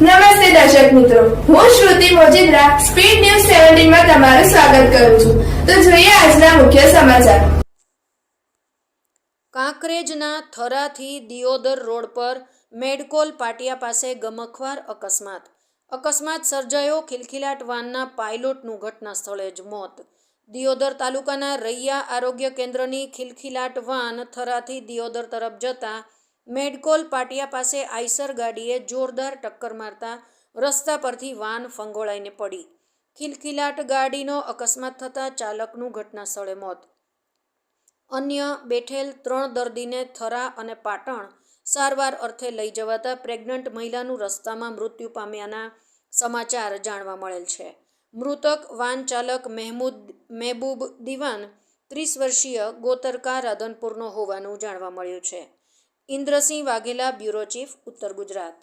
નમસ્તે દર્શક મિત્રો. હું શ્રુતિ મોજીદ્રા, સ્પીડ ન્યૂઝ સેવન્ટીનમાં તમારું સ્વાગત કરું છું. તો જોઈએ આજના મુખ્ય સમાચાર. કાંકરેજના થરાથી દિયોદર રોડ પર મેડકોલ પાટિયા પાસે ગમખવાર અકસ્માત. અકસ્માત સર્જાયો ખિલખિલાટ વાનના પાયલોટનું ઘટના સ્થળે જ મોત. દિયોદર તાલુકાના રૈયા આરોગ્ય કેન્દ્રની ખિલખિલાટ વાન થરાથી દિયોદર તરફ જતા મેડકોલ પાટિયા પાસે આઈસર ગાડીએ જોરદાર ટક્કર મારતા રસ્તા પરથી વાન ફંગોળાઈને પડી. ખિલખિલાટ ગાડીનો અકસ્માત થતાં ચાલકનું ઘટના સ્થળે મોત. અન્ય બેઠેલ ત્રણ દર્દીને થરા અને પાટણ સારવાર અર્થે લઈ જવાતા પ્રેગ્નન્ટ મહિલાનું રસ્તામાં મૃત્યુ પામ્યાના સમાચાર જાણવા મળેલ છે. મૃતક વાન ચાલક મહેમૂદ મહેબૂબ દિવાન ત્રીસ વર્ષીય ગોતરકા રાધનપુરનો હોવાનું જાણવા મળ્યું છે. ઇન્દ્રસિંહ વાઘેલા બ્યુરો ચીફ ઉત્તર ગુજરાત.